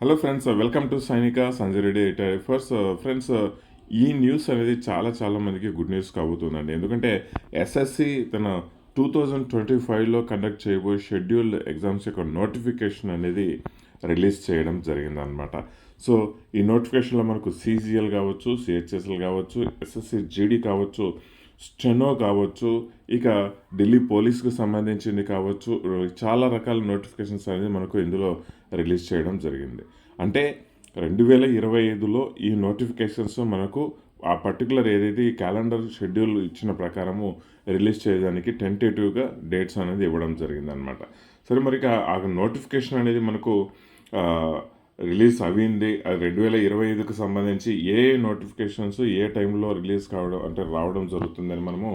Hello friends welcome to Sainik Sanjay Reddy first friends ఈ news అనేది చాలా చాలా మందికి గుడ్ న్యూస్ కాబోతుందండి. ఎందుకంటే ఎస్ఎస్సి తన టూ థౌజండ్ ట్వంటీ ఫైవ్లో కండక్ట్ చేయబోయే షెడ్యూల్డ్ ఎగ్జామ్స్ యొక్క నోటిఫికేషన్ అనేది రిలీజ్ చేయడం జరిగిందనమాట సో ఈ నోటిఫికేషన్లో మనకు సీజీఎల్ కావచ్చు సిహెచ్ఎస్ఎల్ కావచ్చు ఎస్ఎస్సి జీడీ కావచ్చు స్టెనో కావచ్చు ఇక ఢిల్లీ పోలీస్కి సంబంధించింది కావచ్చు చాలా రకాల నోటిఫికేషన్స్ అనేది మనకు ఇందులో రిలీజ్ చేయడం జరిగింది. అంటే రెండు వేల ఇరవై ఐదులో ఈ నోటిఫికేషన్స్ మనకు ఆ పర్టికులర్ ఏదైతే ఈ క్యాలెండర్ షెడ్యూల్ ఇచ్చిన ప్రకారము రిలీజ్ చేయడానికి టెంటేటివ్గా డేట్స్ అనేది ఇవ్వడం జరిగిందనమాట సరే మరి ఇక ఆ నోటిఫికేషన్ అనేది మనకు రిలీజ్ అయింది. అది రెండు వేల ఇరవై ఐదుకు సంబంధించి ఏ ఏ నోటిఫికేషన్స్ ఏ టైంలో రిలీజ్ కావడం అంటే రావడం జరుగుతుందని మనము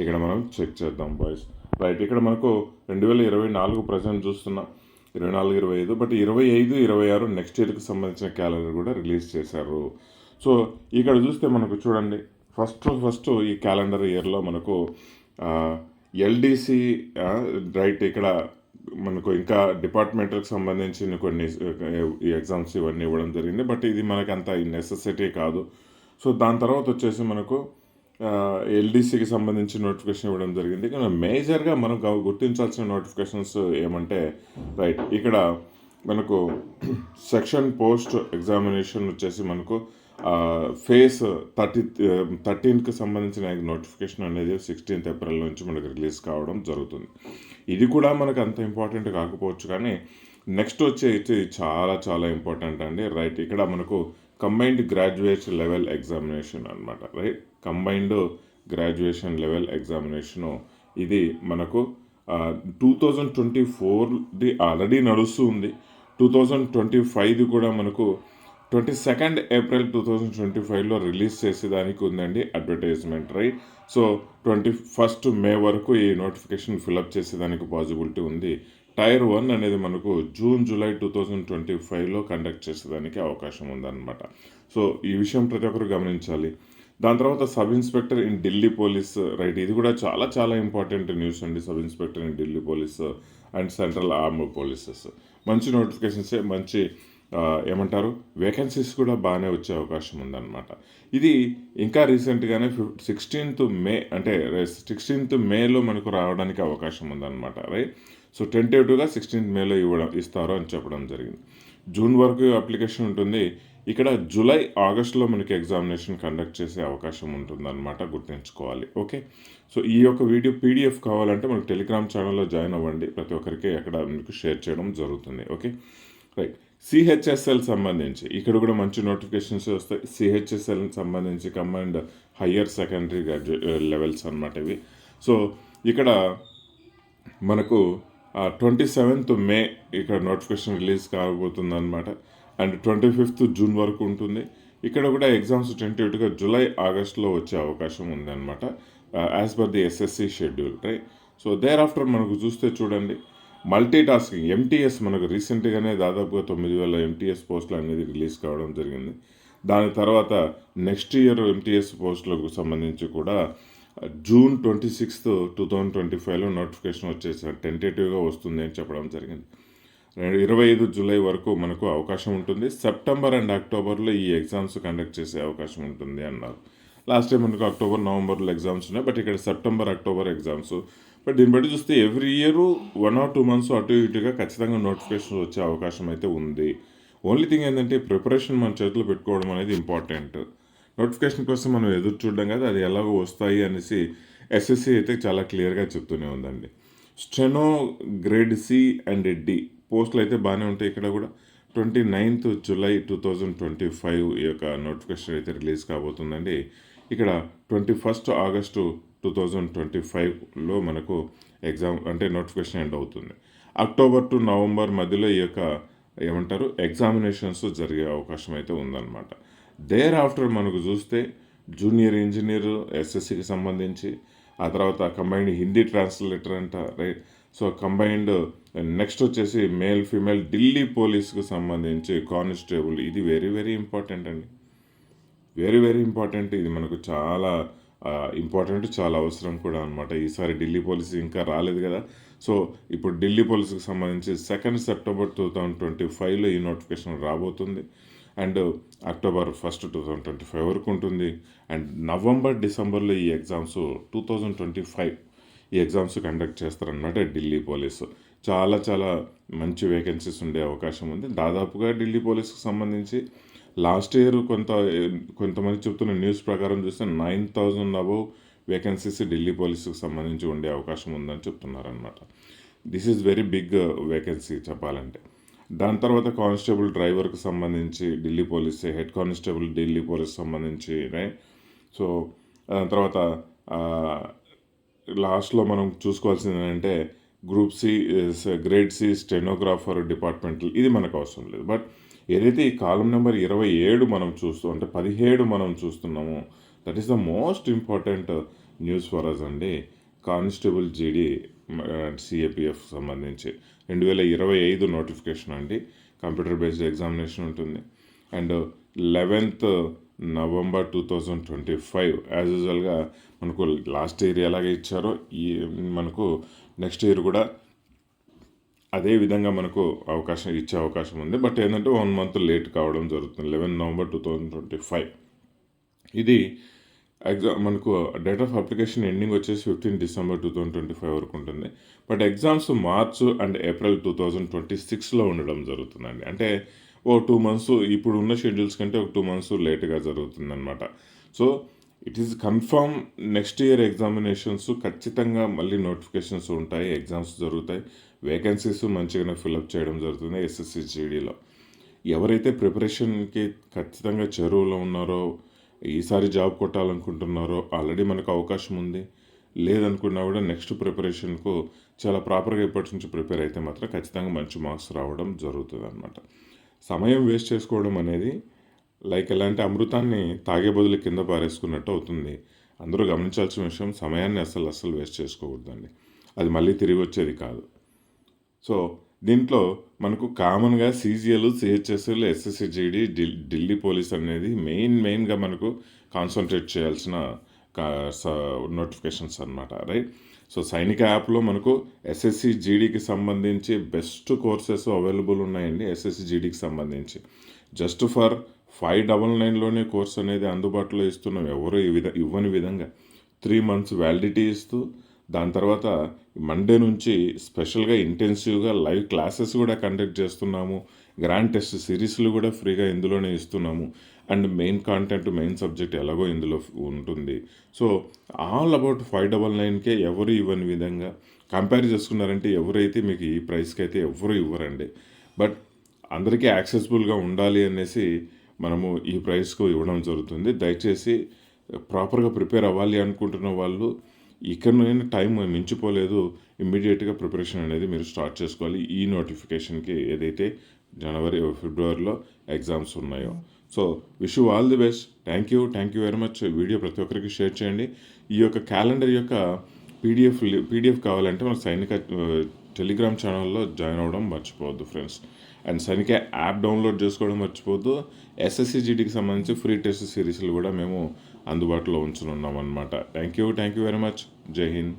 ఇక్కడ మనం చెక్ చేద్దాం బాయ్స్. రైట్ ఇక్కడ మనకు రెండు వేల ఇరవై నాలుగు ప్రజెంట్ చూస్తున్నాం. ఇరవై నాలుగు ఇరవై ఐదు బట్ ఇరవై ఐదు ఇరవై ఆరు నెక్స్ట్ ఇయర్కి సంబంధించిన క్యాలెండర్ కూడా రిలీజ్ చేశారు. సో ఇక్కడ చూస్తే మనకు చూడండి ఫస్ట్ ఫస్ట్ ఈ క్యాలెండర్ ఇయర్లో మనకు ఎల్డిసి రైట్ ఇక్కడ మనకు ఇంకా డిపార్ట్మెంట్కి సంబంధించిన కొన్ని ఎగ్జామ్స్ ఇవన్నీ ఇవ్వడం జరిగింది బట్ ఇది మనకు అంత నెసెసిటీ కాదు. సో దాని తర్వాత వచ్చేసి మనకు ఎల్డీసీకి సంబంధించిన నోటిఫికేషన్ ఇవ్వడం జరిగింది. కానీ మేజర్గా మనం గుర్తించాల్సిన నోటిఫికేషన్స్ ఏమంటే రైట్ ఇక్కడ మనకు సెక్షన్ పోస్ట్ ఎగ్జామినేషన్ వచ్చేసి మనకు ఫేస్ థర్టీ థర్టీన్కి సంబంధించిన నోటిఫికేషన్ అనేది సిక్స్టీన్త్ ఏప్రిల్ నుంచి మనకు రిలీజ్ కావడం జరుగుతుంది. ఇది కూడా మనకు అంత ఇంపార్టెంట్ కాకపోవచ్చు కానీ నెక్స్ట్ వచ్చే ఇది చాలా చాలా ఇంపార్టెంట్ అండి. రైట్ ఇక్కడ మనకు కంబైన్డ్ గ్రాడ్యుయేషన్ లెవెల్ ఎగ్జామినేషన్ అనమాట right combined graduation level examination ఇది మనకు టూ థౌజండ్ ట్వంటీ ఫోర్ది ఆల్రెడీ నడుస్తూ ఉంది టూ థౌజండ్ ట్వంటీ ఫైవ్ది కూడా మనకు twenty second April two thousand twenty ఫైవ్లో రిలీజ్ చేసేదానికి ఉందండి advertisement right? So twenty first May వరకు ఈ నోటిఫికేషన్ ఫిలప్ చేసేదానికి పాసిబిలిటీ ఉంది. టైర్ వన్ అనేది మనకు June July two thousand twenty ఫైవ్లో కండక్ట్ చేసేదానికి అవకాశం ఉందన్నమాట. సో ఈ విషయం ప్రతి ఒక్కరు గమనించాలి. దాని తర్వాత sub inspector in Delhi police right? ఇది కూడా చాలా చాలా ఇంపార్టెంట్ న్యూస్ అండి sub inspector in Delhi police and central arm polices. మంచి నోటిఫికేషన్సే మంచి ఏమంటారు? వేకెన్సీస్ కూడా బాగానే వచ్చే అవకాశం ఉందన్నమాట. ఇది ఇంకా రీసెంట్గానే ఫిఫ్ సిక్స్టీన్త్ మే అంటే సిక్స్టీన్త్ మేలో మనకు రావడానికి అవకాశం ఉందన్నమాట రైట్ సో టెంటేటివ్గా సిక్స్టీన్త్ మేలో ఇవ్వడం ఇస్తారు అని చెప్పడం జరిగింది. జూన్ వరకు అప్లికేషన్ ఉంటుంది. ఇక్కడ జూలై ఆగస్టులో మనకి ఎగ్జామినేషన్ కండక్ట్ చేసే అవకాశం ఉంటుందన్నమాట గుర్తుంచుకోవాలి ఓకే సో ఈ యొక్క వీడియో పీడిఎఫ్ కావాలంటే మనకు టెలిగ్రామ్ ఛానల్లో జాయిన్ అవ్వండి. ప్రతి ఒక్కరికి అక్కడ మీకు షేర్ చేయడం జరుగుతుంది ఓకే రైట్ సిహెచ్ఎస్ఎల్ సంబంధించి. ఇక్కడ కూడా మంచి నోటిఫికేషన్స్ వస్తాయి. సిహెచ్ఎస్ఎల్ సంబంధించి command higher secondary graduate levels అనమాట ఇవి. సో ఇక్కడ మనకు ట్వంటీ సెవెంత్ మే ఇక్కడ నోటిఫికేషన్ రిలీజ్ కాబోతుంది అనమాట అండ్ ట్వంటీ ఫిఫ్త్ జూన్ వరకు ఉంటుంది. ఇక్కడ కూడా ఎగ్జామ్స్ టెంటేటివ్గా జూలై ఆగస్ట్లో వచ్చే అవకాశం ఉందన్నమాట. As per the SSC schedule right so thereafter మనకు చూస్తే చూడండి. మల్టీ టాస్కింగ్ ఎంటీఎస్ మనకు రీసెంట్గానే దాదాపుగా తొమ్మిది వేల ఎంటీఎస్ పోస్టులు అనేది రిలీజ్ కావడం జరిగింది. దాని తర్వాత నెక్స్ట్ ఇయర్ ఎంటీఎస్ పోస్టులకు సంబంధించి కూడా June twenty sixth two thousand twenty ఫైవ్లో నోటిఫికేషన్ వచ్చేసి టెంటేటివ్గా వస్తుంది అని చెప్పడం జరిగింది. రెండు ఇరవై ఐదు జూలై వరకు మనకు అవకాశం ఉంటుంది. సెప్టెంబర్ అండ్ అక్టోబర్లో ఈ ఎగ్జామ్స్ కండక్ట్ చేసే అవకాశం ఉంటుంది అన్నారు. లాస్ట్ టైం మనకు అక్టోబర్ నవంబర్లో ఎగ్జామ్స్ ఉన్నాయి. బట్ ఇక్కడ సెప్టెంబర్ అక్టోబర్ ఎగ్జామ్స్ బట్ దీన్ని బట్టి చూస్తే every year one or two months అటు ఇటుగా ఖచ్చితంగా నోటిఫికేషన్ వచ్చే అవకాశం అయితే ఉంది. ఓన్లీ థింగ్ ఏంటంటే ప్రిపరేషన్ మన చేతిలో పెట్టుకోవడం అనేది ఇంపార్టెంట్ నోటిఫికేషన్ కోసం మనం ఎదురు చూడడం కదా అది ఎలాగో వస్తాయి అనేసి ఎస్ఎస్సి అయితే చాలా క్లియర్గా చెప్తూనే ఉందండి. Steno grade C and D పోస్టులు అయితే బాగానే ఉంటాయి ఇక్కడ కూడా. Twenty ninth July two thousand twenty five ఈ యొక్క నోటిఫికేషన్ అయితే రిలీజ్ కాబోతుందండి. ఇక్కడ twenty first August two thousand twenty ఫైవ్లో మనకు ఎగ్జామ్ అంటే నోటిఫికేషన్ ఎండ్ అవుతుంది. అక్టోబర్ టు నవంబర్ మధ్యలో ఈ యొక్క ఏమంటారు ఎగ్జామినేషన్స్ జరిగే అవకాశం అయితే ఉందన్నమాట. దేర్ ఆఫ్టర్ మనకు చూస్తే జూనియర్ ఇంజనీర్ ఎస్ఎస్సికి సంబంధించి ఆ తర్వాత కంబైన్డ్ హిందీ ట్రాన్స్లేటర్ అంట రైట్ సో కంబైన్డ్ నెక్స్ట్ వచ్చేసి మేల్ ఫీమేల్ ఢిల్లీ పోలీస్కి సంబంధించి కానిస్టేబుల్ ఇది వెరీ వెరీ ఇంపార్టెంట్ అండి. వెరీ వెరీ ఇంపార్టెంట్ ఇది మనకు చాలా ఇంపార్టెంట్ చాలా అవసరం కూడా అనమాట ఈసారి ఢిల్లీ పోలీస్ ఇంకా రాలేదు కదా. సో ఇప్పుడు ఢిల్లీ పోలీసుకి సంబంధించి second September two thousand twenty ఫైవ్లో ఈ నోటిఫికేషన్ రాబోతుంది. And October first two thousand twenty five వరకు ఉంటుంది. అండ్ నవంబర్ డిసెంబర్లో ఈ exams two thousand twenty five ఈ ఎగ్జామ్స్ కండక్ట్ చేస్తారనమాట ఢిల్లీ పోలీసు. చాలా చాలా మంచి వేకెన్సీస్ ఉండే అవకాశం ఉంది. దాదాపుగా ఢిల్లీ పోలీస్కి సంబంధించి లాస్ట్ ఇయర్ కొంత కొంతమంది చెప్తున్న న్యూస్ ప్రకారం చూస్తే nine thousand above vacancies Delhi పోలీసుకు సంబంధించి ఉండే అవకాశం ఉందని చెప్తున్నారనమాట this is very big vacancy చెప్పాలంటే. దాని తర్వాత కానిస్టేబుల్ డ్రైవర్కి సంబంధించి Delhi police head constable Delhi police సంబంధించి రైట్ సో దాని తర్వాత లాస్ట్లో మనం చూసుకోవాల్సింది ఏంటంటే group C grade C stenographer department ఇది మనకు అవసరం లేదు. బట్ ఏదైతే ఈ కాలం నెంబర్ ఇరవై ఏడు మనం చూస్తూ అంటే పదిహేడు మనం చూస్తున్నామో that is the most important news for us అండి. కానిస్టేబుల్ జీడీ సిఏపిఎఫ్ సంబంధించి. రెండు వేల ఇరవై ఐదు నోటిఫికేషన్ అండి. కంప్యూటర్ బేస్డ్ ఎగ్జామినేషన్ ఉంటుంది. And eleventh November two thousand twenty five as యూజువల్గా మనకు లాస్ట్ ఇయర్ ఎలాగ ఇచ్చారో ఈ మనకు నెక్స్ట్ ఇయర్ కూడా అదే విధంగా మనకు అవకాశం ఇచ్చే అవకాశం ఉంది. బట్ ఏంటంటే వన్ మంత్ లేట్ కావడం జరుగుతుంది. Eleven November two thousand twenty five. ఇది ఎగ్జామ్ మనకు డేట్ ఆఫ్ అప్లికేషన్ ఎండింగ్ వచ్చేసి fifteen December two thousand twenty five వరకు ఉంటుంది. But exams March and April two thousand twenty సిక్స్లో ఉండడం జరుగుతుందండి. అంటే ఓ టూ మంత్స్ ఇప్పుడు ఉన్న షెడ్యూల్స్ కంటే ఒక టూ మంత్స్ లేట్గా జరుగుతుందన్నమాట. So it is confirm next year examinations ఖచ్చితంగా మళ్ళీ నోటిఫికేషన్స్ ఉంటాయి ఎగ్జామ్స్ జరుగుతాయి వేకెన్సీస్ మంచిగానే ఫిల్అప్ చేయడం జరుగుతుంది ఎస్ఎస్సి జీడీలో ఎవరైతే ప్రిపరేషన్కి ఖచ్చితంగా చెరువులో ఉన్నారో ఈసారి జాబ్ కొట్టాలనుకుంటున్నారో ఆల్రెడీ మనకు అవకాశం ఉంది. లేదనుకున్నా కూడా నెక్స్ట్ ప్రిపరేషన్కు చాలా ప్రాపర్గా ఇప్పటి నుంచి ప్రిపేర్ అయితే మాత్రం ఖచ్చితంగా మంచి మార్క్స్ రావడం జరుగుతుంది అనమాట సమయం వేస్ట్ చేసుకోవడం అనేది లైక్ ఎలాంటి అమృతాన్ని తాగే బదులు కింద పారేసుకున్నట్టు అవుతుంది. అందరూ గమనించాల్సిన విషయం సమయాన్ని అసలు అస్సలు వేస్ట్ చేసుకోకూడదండి. అది మళ్ళీ తిరిగి వచ్చేది కాదు. సో దీంట్లో మనకు కామన్గా CGL CHSL SSC GD Delhi police అనేది మెయిన్ మెయిన్గా మనకు కాన్సన్ట్రేట్ చేయాల్సిన నోటిఫికేషన్స్ అనమాట రైట్ సో సైనిక యాప్లో మనకు ఎస్ఎస్సి జీడీకి సంబంధించి బెస్ట్ కోర్సెస్ అవైలబుల్ ఉన్నాయండి ఎస్ఎస్సి జీడీకి సంబంధించి. జస్ట్ ఫర్ ఫైవ్ డబల్ నైన్లోనే కోర్స్ అనేది అందుబాటులో ఇస్తున్నాం. ఎవరు ఈ విధ ఇవ్వని విధంగా. త్రీ మంత్స్ వ్యాలిడిటీ ఇస్తూ దాని తర్వాత మండే నుంచి స్పెషల్గా ఇంటెన్సివ్గా లైవ్ క్లాసెస్ కూడా కండక్ట్ చేస్తున్నాము. గ్రాండ్ టెస్ట్ సిరీస్లు కూడా ఫ్రీగా ఇందులోనే ఇస్తున్నాము. And main content main subject ఎలాగో ఇందులో ఉంటుంది. So all about five double నైన్కే ఎవరు ఇవ్వని విధంగా కంపేర్ చేసుకున్నారంటే ఎవరైతే మీకు ఈ ప్రైస్కి అయితే ఎవరు ఇవ్వరండి. బట్ అందరికీ యాక్సెసిబుల్గా ఉండాలి అనేసి మనము ఈ ప్రైస్కు ఇవ్వడం జరుగుతుంది. దయచేసి ప్రాపర్గా ప్రిపేర్ అవ్వాలి అనుకుంటున్న వాళ్ళు ఇక్కడనైనా టైం మించిపోలేదు ఇమ్మీడియట్గా ప్రిపరేషన్ అనేది మీరు స్టార్ట్ చేసుకోవాలి. ఈ నోటిఫికేషన్కి ఏదైతే జనవరి ఫిబ్రవరిలో ఎగ్జామ్స్ ఉన్నాయో. So wish you all the best thank you thank you very much video ప్రతి ఒక్కరికి షేర్ చేయండి. ఈ యొక్క క్యాలెండర్ యొక్క పీడిఎఫ్ పీడిఎఫ్ కావాలంటే మన సైనిక టెలిగ్రామ్ ఛానల్లో జాయిన్ అవ్వడం మర్చిపోవద్దు friends. And Sainik app download చేసుకోవడం మర్చిపోవద్దు. ఎస్ఎస్సిజిడికి సంబంధించి ఫ్రీ టెస్ట్ సిరీస్లు కూడా మేము అందుబాటులో ఉంచునున్నాం అనమాట thank you thank you very much జై హింద్